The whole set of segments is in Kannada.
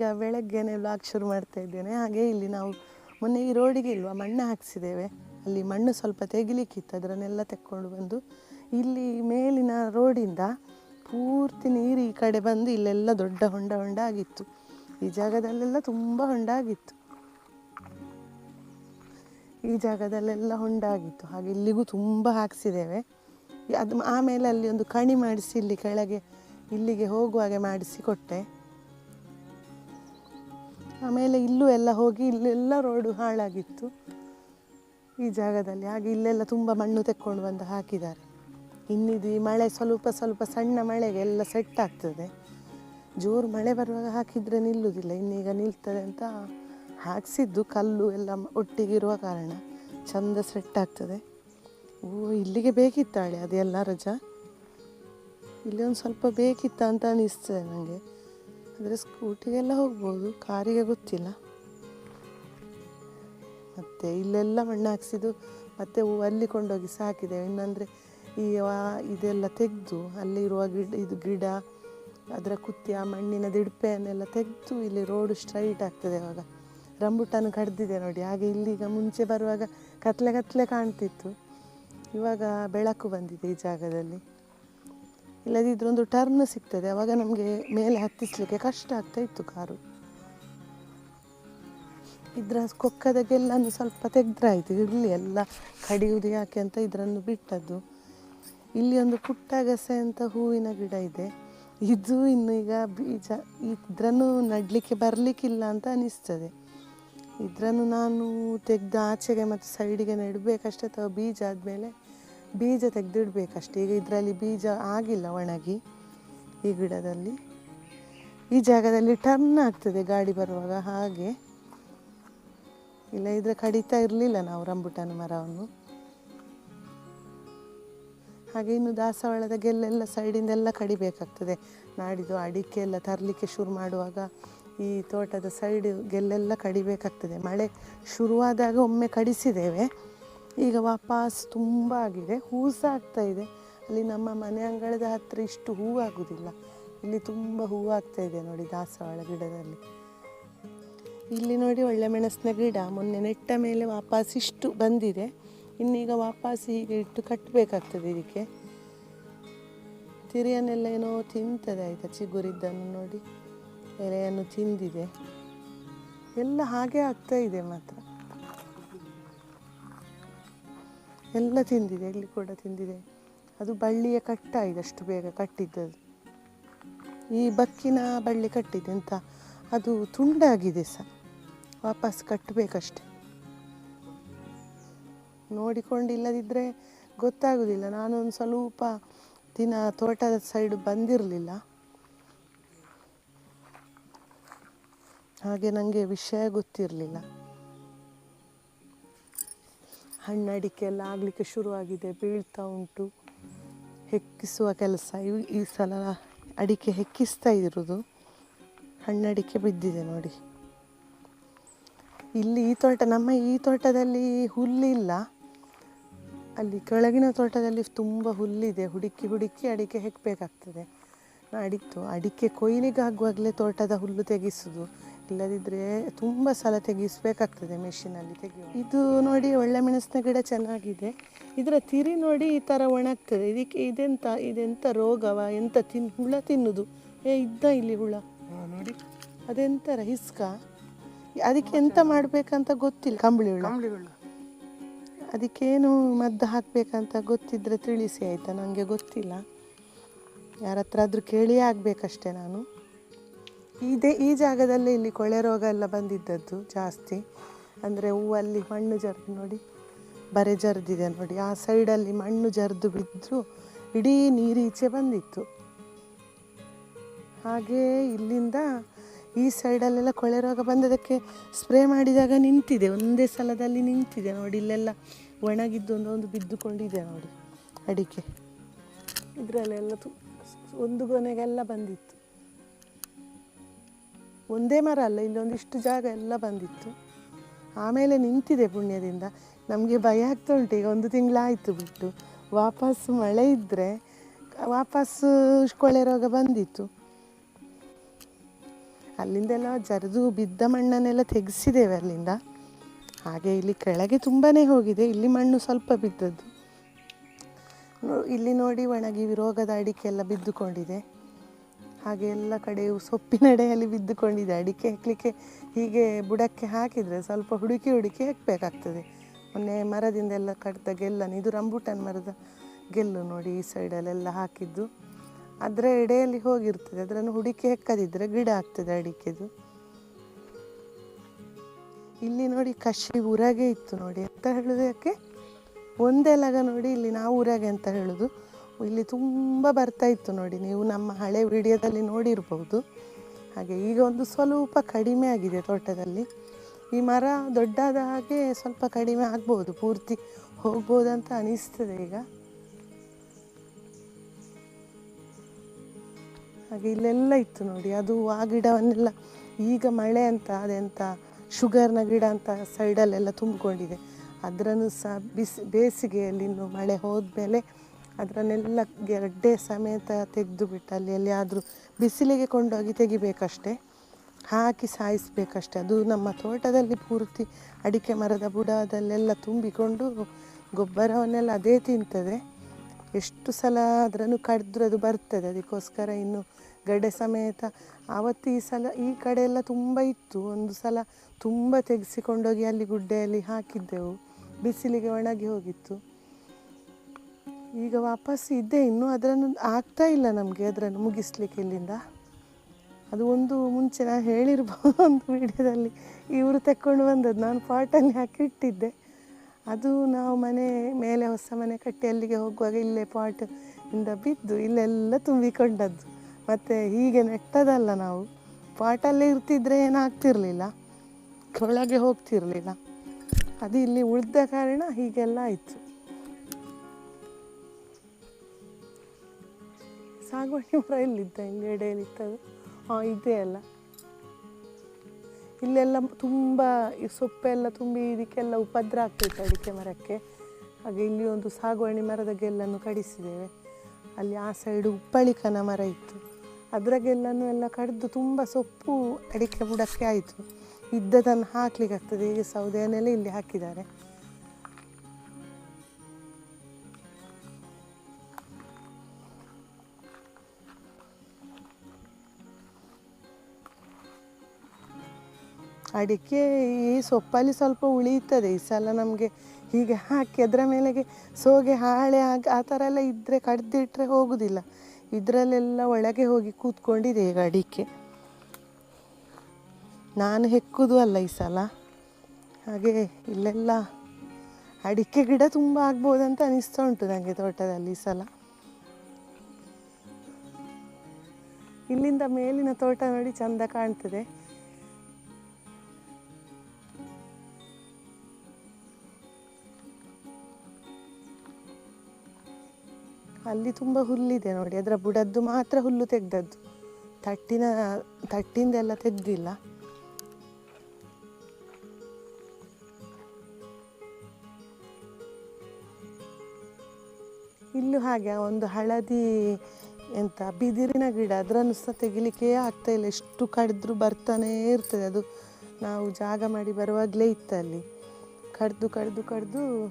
ಈಗ ಬೆಳಗ್ಗೆನೆ ಬ್ಲಾಗ್ ಶುರು ಮಾಡ್ತಾ ಇದ್ದೇನೆ. ಹಾಗೆ ಇಲ್ಲಿ ನಾವು ಮೊನ್ನೆ ಈ ರೋಡಿಗೆ ಇಲ್ವಾ ಮಣ್ಣು ಹಾಕ್ಸಿದ್ದೇವೆ. ಅಲ್ಲಿ ಮಣ್ಣು ಸ್ವಲ್ಪ ತೆಗಿಲಿಕ್ಕಿತ್ತು. ಅದರನ್ನೆಲ್ಲ ತೆಕ್ಕೊಂಡು ಬಂದು ಇಲ್ಲಿ ಮೇಲಿನ ರೋಡಿಂದ ಪೂರ್ತಿ ನೀರು ಈ ಕಡೆ ಬಂದು ಇಲ್ಲೆಲ್ಲ ದೊಡ್ಡ ಹೊಂಡ ಹೊಂಡ ಆಗಿತ್ತು ಈ ಜಾಗದಲ್ಲೆಲ್ಲ ತುಂಬ ಹೊಂಡ ಆಗಿತ್ತು ಈ ಜಾಗದಲ್ಲೆಲ್ಲ ಹೊಂಡ ಆಗಿತ್ತು ಹಾಗೆ ಇಲ್ಲಿಗೂ ತುಂಬ ಹಾಕ್ಸಿದ್ದೇವೆ. ಅದು ಆಮೇಲೆ ಅಲ್ಲಿ ಒಂದು ಕಣಿ ಮಾಡಿಸಿ ಇಲ್ಲಿ ಕೆಳಗೆ ಇಲ್ಲಿಗೆ ಹೋಗುವಾಗೆ ಮಾಡಿಸಿ ಕೊಟ್ಟೆ. ಆಮೇಲೆ ಇಲ್ಲೂ ಎಲ್ಲ ಹೋಗಿ ಇಲ್ಲೆಲ್ಲ ರೋಡು ಹಾಳಾಗಿತ್ತು. ಈ ಜಾಗದಲ್ಲಿ. ಹಾಗೆ ಇಲ್ಲೆಲ್ಲ ತುಂಬ ಮಣ್ಣು ತೆಕ್ಕೊಂಡು ಬಂದು ಹಾಕಿದ್ದಾರೆ. ಇನ್ನಿದು ಈ ಮಳೆ ಸ್ವಲ್ಪ ಸ್ವಲ್ಪ ಸಣ್ಣ ಮಳೆಗೆ ಎಲ್ಲ ಸೆಟ್ ಆಗ್ತದೆ. ಜೋರು ಮಳೆ ಬರುವಾಗ ಹಾಕಿದರೆ ನಿಲ್ಲುವುದಿಲ್ಲ. ಇನ್ನೀಗ ನಿಲ್ತದೆ ಅಂತ ಹಾಕ್ಸಿದ್ದು ಕಲ್ಲು ಎಲ್ಲ ಒಟ್ಟಿಗಿರುವ ಕಾರಣ ಚಂದ ಸೆಟ್ ಆಗ್ತದೆ. ಓ, ಇಲ್ಲಿಗೆ ಬೇಕಿತ್ತಾಳೆ ಅದೆಲ್ಲ ರಜಾ? ಇಲ್ಲಿ ಒಂದು ಸ್ವಲ್ಪ ಬೇಕಿತ್ತ ಅಂತ ಅನಿಸ್ತದೆ ನನಗೆ ಆದರೆ ಸ್ಕೂಟಿಗೆಲ್ಲ ಹೋಗ್ಬೋದು, ಕಾರಿಗೆ ಗೊತ್ತಿಲ್ಲ. ಮತ್ತು ಇಲ್ಲೆಲ್ಲ ಮಣ್ಣು ಹಾಕ್ಸಿದ್ದು, ಮತ್ತೆ ಅಲ್ಲಿ ಕೊಂಡೋಗಿ ಸಾಕಿದ್ದೇವೆ ಇನ್ನಂದರೆ ಈ ಇದೆಲ್ಲ ತೆಗೆದು ಅಲ್ಲಿರುವ ಗಿಡ, ಇದು ಗಿಡ, ಅದರ ಕುತ್ತಿ ಆ ಮಣ್ಣಿನ ದಿಡ್ಪೆಯನ್ನೆಲ್ಲ ತೆಗೆದು ಇಲ್ಲಿ ರೋಡು ಸ್ಟ್ರೈಟ್ ಆಗ್ತದೆ ಇವಾಗ. ರಂಬುಟಾನು ಕಡ್ದಿದೆ ನೋಡಿ, ಹಾಗೆ ಇಲ್ಲಿಗ ಮುಂಚೆ ಬರುವಾಗ ಕತ್ಲೆ ಕತ್ಲೆ ಕಾಣ್ತಿತ್ತು. ಇವಾಗ ಬೆಳಕು ಬಂದಿದೆ ಈ ಜಾಗದಲ್ಲಿ. ಇಲ್ಲದಿದ್ರೆ ಒಂದು ಟರ್ನ್ ಸಿಗ್ತದೆ. ಅವಾಗ ನಮಗೆ ಮೇಲೆ ಹತ್ತಿಸ್ಲಿಕ್ಕೆ ಕಷ್ಟ ಆಗ್ತಾ ಇತ್ತು ಕಾರು. ಇದರ ಗೆಲ್ಲನ್ನು ಸ್ವಲ್ಪ ತೆಗೆದ್ರಾಯಿತು. ಇರಲಿ ಎಲ್ಲ ಕಡಿಯುವುದು ಯಾಕೆ ಅಂತ ಇದರನ್ನು ಬಿಟ್ಟದ್ದು. ಇಲ್ಲಿ ಒಂದು ಪುಟ್ಟಗಸೆ ಅಂತ ಹೂವಿನ ಗಿಡ ಇದೆ. ಇದು ಇನ್ನು ಈಗ ಬೀಜ, ಇದ್ರನ್ನು ನಡಲಿಕ್ಕೆ ಬರಲಿಕ್ಕಿಲ್ಲ ಅಂತ ಅನಿಸ್ತದೆ. ಇದರನ್ನು ನಾನು ತೆಗೆದು ಆಚೆಗೆ ಮತ್ತು ಸೈಡಿಗೆ ನೆಡಬೇಕಷ್ಟೇ, ಅಥವಾ ಬೀಜ ಆದಮೇಲೆ ಬೀಜ ತೆಗೆದಿಡ್ಬೇಕಷ್ಟೇ. ಈಗ ಇದರಲ್ಲಿ ಬೀಜ ಆಗಿಲ್ಲ ಒಣಗಿ ಈ ಗಿಡದಲ್ಲಿ. ಈ ಜಾಗದಲ್ಲಿ ಟರ್ನ್ ಆಗ್ತದೆ ಗಾಡಿ ಬರುವಾಗ ಹಾಗೆ. ಇಲ್ಲ ಇದ್ರೆ ಕಡಿತಾ ಇರಲಿಲ್ಲ ನಾವು ರಂಬುಟನ ಮರವನ್ನು. ಹಾಗೆ ಇನ್ನು ದಾಸವಾಳದ ಗೆಲ್ಲೆಲ್ಲ ಸೈಡಿಂದೆಲ್ಲ ಕಡಿಬೇಕಾಗ್ತದೆ. ನಾಡಿದ್ದು ಅಡಿಕೆ ಎಲ್ಲ ತರಲಿಕ್ಕೆ ಶುರು ಮಾಡುವಾಗ ಈ ತೋಟದ ಸೈಡ್ ಗೆಲ್ಲೆಲ್ಲ ಕಡಿಬೇಕಾಗ್ತದೆ. ಮಳೆ ಶುರುವಾದಾಗ ಒಮ್ಮೆ ಕಡಿಸಿದ್ದೇವೆ. ಈಗ ವಾಪಸ್ ತುಂಬ ಆಗಿದೆ. ಹೂ ಸಹ ಇದೆ. ಅಲ್ಲಿ ನಮ್ಮ ಮನೆ ಅಂಗಳದ ಹತ್ತಿರ ಇಷ್ಟು ಹೂ ಇಲ್ಲಿ ತುಂಬ ಹೂ ಆಗ್ತಾ ಇದೆ ನೋಡಿ ದಾಸವಾಳ ಗಿಡದಲ್ಲಿ. ಇಲ್ಲಿ ನೋಡಿ ಒಳ್ಳೆ ಮೆಣಸಿನ ಗಿಡ. ಮೊನ್ನೆ ನೆಟ್ಟ ಮೇಲೆ ವಾಪಸ್ ಇಷ್ಟು ಬಂದಿದೆ. ಇನ್ನೀಗ ವಾಪಸ್ ಹೀಗೆ ಇಟ್ಟು ಕಟ್ಟಬೇಕಾಗ್ತದೆ ಇದಕ್ಕೆ. ತಿರಿಯನ್ನೆಲ್ಲ ಏನೋ ತಿಂತದೆ ಆಯಿತಾ ಚಿಗುರಿದ್ದನ್ನು ನೋಡಿ. ಎಲೆಯನ್ನು ತಿಂದಿದೆ. ಎಲ್ಲ ಹಾಗೆ ಆಗ್ತಾ ಇದೆ ಮಾತ್ರ. ಎಲ್ಲ ತಿಂದಿದೆ ಇಲ್ಲಿ ಕೂಡ ತಿಂದಿದೆ. ಅದು ಬಳ್ಳಿಯ ಕಟ್ಟಾಗಿದೆ ಅಷ್ಟು ಬೇಗ ಕಟ್ಟಿದ್ದದು ಈ ಬಕ್ಕಿನ ಬಳ್ಳಿ ಕಟ್ಟಿದೆ ಅಂತ ಅದು ತುಂಡಾಗಿದೆ ಸಹ. ವಾಪಸ್ ಕಟ್ಟಬೇಕಷ್ಟೆ. ನೋಡಿಕೊಂಡು ಇಲ್ಲದಿದ್ದರೆ ಗೊತ್ತಾಗೋದಿಲ್ಲ. ನಾನೊಂದು ಸ್ವಲ್ಪ ದಿನ ತೋಟದ ಸೈಡ್ ಬಂದಿರಲಿಲ್ಲ. ಹಾಗೆ ನನಗೆ ವಿಷಯ ಗೊತ್ತಿರಲಿಲ್ಲ. ಹಣ್ಣಡಿಕೆ ಎಲ್ಲ ಆಗಲಿಕ್ಕೆ ಶುರುವಾಗಿದೆ, ಬೀಳ್ತಾ ಉಂಟು. ಹೆಕ್ಕಿಸುವ ಕೆಲಸ. ಇವು ಈ ಸಲ ಅಡಿಕೆ ಹೆಕ್ಕಿಸ್ತಾ ಇರೋದು ಹಣ್ಣಡಿಕೆ ಬಿದ್ದಿದೆ ನೋಡಿ. ಇಲ್ಲಿ ಈ ತೋಟ, ನಮ್ಮ ಈ ತೋಟದಲ್ಲಿ ಹುಲ್ಲಿಲ್ಲ. ಅಲ್ಲಿ ಕೆಳಗಿನ ತೋಟದಲ್ಲಿ ತುಂಬ ಹುಲ್ಲಿದೆ. ಹುಡುಕಿ ಹುಡುಕಿ ಅಡಿಕೆ ಹೆಕ್ಕಬೇಕಾಗ್ತದೆ ಅಡಿಕ್ತು ಅಡಿಕೆ ಕೊಯ್ಲಿಗಾಗುವಾಗಲೇ ತೋಟದ ಹುಲ್ಲು ತೆಗೆಸುದು ಇಲ್ಲದಿದ್ದರೆ ತುಂಬ ಸಲ ತೆಗಿಸ್ಬೇಕಾಗ್ತದೆ ಮೆಷಿನಲ್ಲಿ ತೆಗೆಯುವ. ಇದು ನೋಡಿ ಒಳ್ಳೆ ಮೆಣಸಿನ ಗಿಡ ಚೆನ್ನಾಗಿದೆ. ಇದರ ತಿರಿ ನೋಡಿ ಈ ಥರ ಒಣಗ್ತದೆ. ಇದಕ್ಕೆ ಇದೆಂತ ಇದೆಂತ ರೋಗವ ಎಂತ ತಿನ್ ಹುಳ ತಿನ್ನುದು? ಏ ಇದ್ದ ಇಲ್ಲಿ ಹುಳ. ನೋಡಿ. ಅದೆಂತ ಹಿಸ್ಕ ಅದಕ್ಕೆ ಎಂತ ಮಾಡಬೇಕಂತ ಗೊತ್ತಿಲ್ಲ. ಕಂಬಳಿ ಹುಳ. ಅದಕ್ಕೇನು ಮದ್ದು ಹಾಕಬೇಕಂತ ಗೊತ್ತಿದ್ರೆ ತಿಳಿಸಿ ಆಯಿತಾ? ನನಗೆ ಗೊತ್ತಿಲ್ಲ. ಯಾರ ಹತ್ರ ಆದರೂ ಕೇಳಿಯೇ ಆಗಬೇಕಷ್ಟೆ ನಾನು. ಇದೇ, ಈ ಜಾಗದಲ್ಲೇ ಇಲ್ಲಿ ಕೊಳೆ ರೋಗ ಎಲ್ಲ ಬಂದಿದ್ದದ್ದು ಜಾಸ್ತಿ. ಅಂದರೆ ಹೂವಲ್ಲಿ ಮಣ್ಣು ಜರ್ದು ನೋಡಿ, ಬರೆ ಜರ್ದಿದೆ ನೋಡಿ. ಆ ಸೈಡಲ್ಲಿ ಮಣ್ಣು ಜರ್ದು ಬಿದ್ದರೂ ಇಡೀ ನೀರೀಚೆ ಬಂದಿತ್ತು. ಹಾಗೆ ಇಲ್ಲಿಂದ ಈ ಸೈಡಲ್ಲೆಲ್ಲ ಕೊಳೆ ರೋಗ ಬಂದದಕ್ಕೆ ಸ್ಪ್ರೇ ಮಾಡಿದಾಗ ನಿಂತಿದೆ. ಒಂದೇ ಸಲದಲ್ಲಿ ನಿಂತಿದೆ ನೋಡಿ. ಇಲ್ಲೆಲ್ಲ ಒಣಗಿದ್ದು ಒಂದೊಂದು ಬಿದ್ದುಕೊಂಡಿದೆ ನೋಡಿ ಅಡಿಕೆ. ಇದರಲ್ಲೆಲ್ಲ ತು, ಒಂದು ಗೊನೆಗೆಲ್ಲ ಬಂದಿತ್ತು. ಒಂದೇ ಮರ ಅಲ್ಲ ಇಲ್ಲೊಂದಿಷ್ಟು ಜಾಗ ಎಲ್ಲ ಬಂದಿತ್ತು. ಆಮೇಲೆ ನಿಂತಿದೆ ಪುಣ್ಯದಿಂದ. ನಮಗೆ ಭಯ ಆಗ್ತಾ ಉಂಟು, ಈಗ ಒಂದು ತಿಂಗಳಾಯಿತು ಬಿಟ್ಟು. ವಾಪಸ್ ಮಳೆ ಇದ್ದರೆ ವಾಪಸ್ಸು ಕೊಳೆ ರೋಗ ಬಂದಿತ್ತು. ಅಲ್ಲಿಂದೆಲ್ಲ ಜರಿದು ಬಿದ್ದ ಮಣ್ಣನ್ನೆಲ್ಲ ತೆಗೆಸಿದ್ದೇವೆ ಅಲ್ಲಿಂದ. ಹಾಗೆ ಇಲ್ಲಿ ಕೆಳಗೆ ತುಂಬಾ ಹೋಗಿದೆ, ಇಲ್ಲಿ ಮಣ್ಣು ಸ್ವಲ್ಪ ಬಿದ್ದದ್ದು. ಇಲ್ಲಿ ನೋಡಿ ಒಣಗಿ ರೋಗದ ಅಡಿಕೆ ಎಲ್ಲ ಬಿದ್ದುಕೊಂಡಿದೆ. ಹಾಗೆ ಎಲ್ಲ ಕಡೆಯೂ ಸೊಪ್ಪಿನಡೆಯಲ್ಲಿ ಬಿದ್ದುಕೊಂಡಿದೆ. ಅಡಿಕೆ ಹೆಕ್ಕಲಿಕ್ಕೆ ಹೀಗೆ ಬುಡಕ್ಕೆ ಹಾಕಿದರೆ ಸ್ವಲ್ಪ ಹುಡುಕಿ ಹುಡುಕಿ ಹಾಕಬೇಕಾಗ್ತದೆ. ಮೊನ್ನೆ ಮರದಿಂದೆಲ್ಲ ಕಡ್ದ ಗೆಲ್ಲನ್ನು ಇದು ರಂಬುಟನ್ ಮರದ ಗೆಲ್ಲು ನೋಡಿ ಈ ಸೈಡಲ್ಲೆಲ್ಲ ಹಾಕಿದ್ದು. ಅದರ ಎಡೆಯಲ್ಲಿ ಹೋಗಿರ್ತದೆ. ಅದನ್ನು ಹುಡುಕಿ ಹೆಕ್ಕದಿದ್ದರೆ ಗಿಡ ಆಗ್ತದೆ ಅಡಿಕೆದು. ಇಲ್ಲಿ ನೋಡಿ ಕಷಿ ಊರಾಗೆ ಇತ್ತು ನೋಡಿ ಅಂತ ಹೇಳೋದಕ್ಕೆ ಒಂದೇ ಲಗ ನೋಡಿ ಇಲ್ಲಿ ನಾವು ಊರಾಗೆ ಅಂತ ಹೇಳೋದು. ಇಲ್ಲಿ ತುಂಬ ಬರ್ತಾ ಇತ್ತು ನೋಡಿ, ನೀವು ನಮ್ಮ ಹಳೆ ವಿಡಿಯೋದಲ್ಲಿ ನೋಡಿರ್ಬೋದು ಹಾಗೆ ಈಗ ಒಂದು ಸ್ವಲ್ಪ ಕಡಿಮೆ ಆಗಿದೆ ತೋಟದಲ್ಲಿ. ಈ ಮರ ದೊಡ್ಡಾದ ಹಾಗೆ ಸ್ವಲ್ಪ ಕಡಿಮೆ ಆಗ್ಬೋದು, ಪೂರ್ತಿ ಹೋಗ್ಬೋದಂತ ಅನಿಸ್ತದೆ ಈಗ. ಹಾಗೆ ಇಲ್ಲೆಲ್ಲ ಇತ್ತು ನೋಡಿ, ಅದು ಆ ಗಿಡವನ್ನೆಲ್ಲ ಈಗ ಮಳೆ ಅಂತ ಅದೆಂತ ಶುಗರ್ನ ಗಿಡ ಅಂತ ಸೈಡಲ್ಲೆಲ್ಲ ತುಂಬಿಕೊಂಡಿದೆ. ಅದರನ್ನು ಸಹ ಬಿಸಿ, ಬೇಸಿಗೆಯಲ್ಲಿ ಇನ್ನು ಮಳೆ ಹೋದ್ಮೇಲೆ ಅದರನ್ನೆಲ್ಲ ಗೆಡ್ಡೆ ಸಮೇತ ತೆಗೆದು ಬಿಟ್ಟು ಅಲ್ಲಿ ಎಲ್ಲಿಯಾದರೂ ಬಿಸಿಲಿಗೆ ಕೊಂಡೋಗಿ ತೆಗಿಬೇಕಷ್ಟೆ. ಹಾಕಿ ಸಾಯಿಸಬೇಕಷ್ಟೆ. ಅದು ನಮ್ಮ ತೋಟದಲ್ಲಿ ಪೂರ್ತಿ ಅಡಿಕೆ ಮರದ ಬುಡದಲ್ಲೆಲ್ಲ ತುಂಬಿಕೊಂಡು ಗೊಬ್ಬರವನ್ನೆಲ್ಲ ಅದೇ ತಿಂತದೆ. ಎಷ್ಟು ಸಲ ಅದರನ್ನು ಕಡಿದ್ರೂ ಅದು ಬರ್ತದೆ. ಅದಕ್ಕೋಸ್ಕರ ಇನ್ನು ಗಡ್ಡೆ ಸಮೇತ ಆವತ್ತು ಈ ಸಲ ಈ ಕಡೆ ಎಲ್ಲ ತುಂಬ ಇತ್ತು. ಒಂದು ಸಲ ತುಂಬ ತೆಗೆಸಿಕೊಂಡೋಗಿ ಅಲ್ಲಿ ಗುಡ್ಡೆಯಲ್ಲಿ ಹಾಕಿದ್ದೆವು. ಬಿಸಿಲಿಗೆ ಒಣಗಿ ಹೋಗಿತ್ತು. ಈಗ ವಾಪಸ್ ಇದ್ದೆ ಇನ್ನು ಅದರನ್ನು ಆಗ್ತಾ ಇಲ್ಲ ನಮಗೆ, ಅದರನ್ನು ಮುಗಿಸ್ಲಿಕ್ಕೆ ಇಲ್ಲಿಂದ. ಅದು ಒಂದು ಮುಂಚೆ ನಾನು ಹೇಳಿರ್ಬೋದು ಒಂದು ವಿಡಿಯೋದಲ್ಲಿ. ಇವರು ತೆಕ್ಕೊಂಡು ಬಂದದ್ದು, ನಾನು ಪಾಟಲ್ಲಿ ಹಾಕಿಟ್ಟಿದ್ದೆ ಅದು ನಾವು ಮನೆ ಮೇಲೆ ಹೊಸ ಮನೆ ಕಟ್ಟಿ ಅಲ್ಲಿಗೆ ಹೋಗುವಾಗ ಇಲ್ಲೇ ಪಾಟ್ ಇಂದ ಬಿದ್ದು ಇಲ್ಲೆಲ್ಲ ತುಂಬಿಕೊಂಡದ್ದು. ಮತ್ತು ಹೀಗೆ ನೆಟ್ಟದಲ್ಲ ನಾವು. ಪಾಟಲ್ಲೇ ಇರ್ತಿದ್ರೆ ಏನಾಗ್ತಿರ್ಲಿಲ್ಲ ಒಳಗೆ ಹೋಗ್ತಿರ್ಲಿಲ್ಲ. ಅದು ಇಲ್ಲಿ ಉಳಿದ ಕಾರಣ ಹೀಗೆಲ್ಲ ಆಯಿತು. ಸಾಗುವಾನಿ ಮರ ಇಲ್ಲಿದ್ದ ಇಲ್ಲಿ ಎಡೆಯಲ್ಲಿತ್ತದು ಹಾಂ ಇದೆ ಅಲ್ಲ. ಇಲ್ಲೆಲ್ಲ ತುಂಬ ಈ ಸೊಪ್ಪೆಲ್ಲ ತುಂಬಿ ಇದಕ್ಕೆಲ್ಲ ಉಪದ್ರ ಆಗ್ತಿತ್ತು ಅಡಿಕೆ ಮರಕ್ಕೆ. ಹಾಗೆ ಇಲ್ಲಿ ಒಂದು ಸಾಗುವಾಣಿ ಮರದ ಗೆಲ್ಲನ್ನು ಕಡಿಸಿದ್ದೇವೆ. ಅಲ್ಲಿ ಆ ಸೈಡು ಉಪ್ಪಳಿಕನ ಮರ ಇತ್ತು. ಅದರ ಗೆಲ್ಲನ್ನು ಎಲ್ಲ ಕಡಿದು ತುಂಬ ಸೊಪ್ಪು ಅಡಿಕೆ ಬುಡಕ್ಕೆ ಆಯಿತು. ಇದ್ದದನ್ನು ಹಾಕ್ಲಿಕ್ಕೆ ಆಗ್ತದೆ. ಈಗ ಸೌದೆಯನ್ನೆಲ್ಲ ಇಲ್ಲಿ ಹಾಕಿದ್ದಾರೆ. ಅಡಿಕೆ ಈ ಸೊಪ್ಪಲ್ಲಿ ಸ್ವಲ್ಪ ಉಳಿಯುತ್ತದೆ. ಈ ಸಲ ನಮಗೆ ಹೀಗೆ ಹಾಕಿ ಅದರ ಮೇಲೆಗೆ ಸೋಗೆ, ಹಾಳೆ ಆಗ ಆ ಥರ ಎಲ್ಲ ಇದ್ದರೆ ಕಡ್ದಿಟ್ಟರೆ ಹೋಗುದಿಲ್ಲ. ಇದರಲ್ಲೆಲ್ಲ ಒಳಗೆ ಹೋಗಿ ಕೂತ್ಕೊಂಡಿದೆ ಈಗ ಅಡಿಕೆ. ನಾನು ಹೆಕ್ಕುದು ಅಲ್ಲ ಈ ಸಲ. ಹಾಗೆ ಇಲ್ಲೆಲ್ಲ ಅಡಿಕೆ ಗಿಡ ತುಂಬ ಆಗ್ಬೋದಂತ ಅನಿಸ್ತಾ ಉಂಟು ನನಗೆ ತೋಟದಲ್ಲಿ ಈ ಸಲ. ಇಲ್ಲಿಂದ ಮೇಲಿನ ತೋಟ ನೋಡಿ ಚಂದ ಕಾಣ್ತದೆ. ಅಲ್ಲಿ ತುಂಬ ಹುಲ್ಲಿದೆ ನೋಡಿ, ಅದರ ಬುಡದ್ದು ಮಾತ್ರ ಹುಲ್ಲು ತೆಗ್ದದ್ದು. ತಟ್ಟಿನ ತಟ್ಟಿಂದೆಲ್ಲ ತೆಗ್ದಿಲ್ಲ. ಇಲ್ಲೂ ಹಾಗೆ, ಒಂದು ಹಳದಿ ಎಂತ ಬಿದಿರಿನ ಗಿಡ, ಅದರನ್ನು ಸಹ ತೆಗಿಲಿಕ್ಕೆ ಆಗ್ತಾ ಇಲ್ಲ. ಎಷ್ಟು ಕಡಿದ್ರು ಬರ್ತಾನೇ ಇರ್ತದೆ. ಅದು ನಾವು ಜಾಗ ಮಾಡಿ ಬರುವಾಗಲೇ ಇತ್ತಲ್ಲಿ. ಕಡ್ದು ಕಡ್ದು ಕಡ್ದು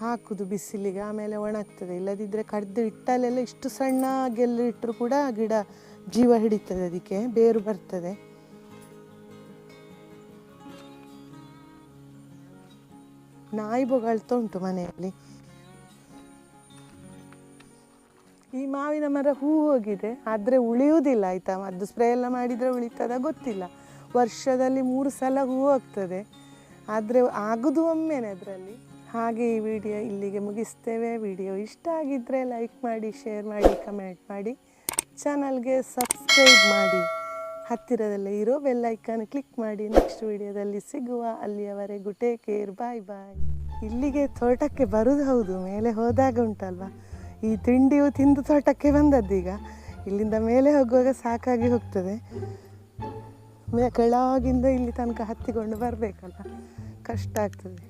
ಹಾಕುದು ಬಿಸಿಲಿಗೆ, ಆಮೇಲೆ ಒಣಗ್ತದೆ. ಇಲ್ಲದಿದ್ದರೆ ಕಡ್ದು ಇಟ್ಟಲೆಲ್ಲ ಇಷ್ಟು ಸಣ್ಣ ಗೆಲ್ಲು ಇಟ್ಟರು ಕೂಡ ಗಿಡ ಜೀವ ಹಿಡಿತದೆ ಅದಕ್ಕೆ, ಬೇರು ಬರ್ತದೆ. ನಾಯಿ ಬೊಗಳ್ತಾ ಉಂಟು ಮನೆಯಲ್ಲಿ. ಈ ಮಾವಿನ ಮರ ಹೂ ಹೋಗಿದೆ, ಆದರೆ ಉಳಿಯುವುದಿಲ್ಲ ಆಯಿತಾ? ಅದು ಸ್ಪ್ರೇ ಎಲ್ಲ ಮಾಡಿದರೆ ಉಳಿತದ ಗೊತ್ತಿಲ್ಲ. ವರ್ಷದಲ್ಲಿ ಮೂರು ಸಲ ಹೂ ಹೋಗ್ತದೆ. ಆದರೆ ಆಗೋದು ಒಮ್ಮೆನೆ ಅದರಲ್ಲಿ. ಹಾಗೆ ಈ ವಿಡಿಯೋ ಇಲ್ಲಿಗೆ ಮುಗಿಸ್ತೇವೆ. ವಿಡಿಯೋ ಇಷ್ಟ ಆಗಿದ್ದರೆ ಲೈಕ್ ಮಾಡಿ ಶೇರ್ ಮಾಡಿ ಕಮೆಂಟ್ ಮಾಡಿ. ಚಾನಲ್ಗೆ ಸಬ್ಸ್ಕ್ರೈಬ್ ಮಾಡಿ. ಹತ್ತಿರದಲ್ಲೇ ಇರೋ ಬೆಲ್ ಐಕಾನ್ ಕ್ಲಿಕ್ ಮಾಡಿ. ನೆಕ್ಸ್ಟ್ ವಿಡಿಯೋದಲ್ಲಿ ಸಿಗುವ ಅಲ್ಲಿಯವರೆಗೂ ಟೇಕ್ ಕೇರ್ ಬಾಯ್ ಬಾಯ್ ಇಲ್ಲಿಗೆ ತೋಟಕ್ಕೆ ಬರೋದು ಹೌದು, ಮೇಲೆ ಹೋದಾಗ ಉಂಟಲ್ವ? ಈ ತಿಂಡಿಯು ತಿಂದು ತೋಟಕ್ಕೆ ಬಂದದ್ದೀಗ ಇಲ್ಲಿಂದ ಮೇಲೆ ಹೋಗುವಾಗ ಸಾಕಾಗಿ ಹೋಗ್ತದೆ. ಕೆಳಗಿಂದ ಇಲ್ಲಿ ತನಕ ಹತ್ತಿಕೊಂಡು ಬರಬೇಕಲ್ಲ ಕಷ್ಟ ಆಗ್ತದೆ.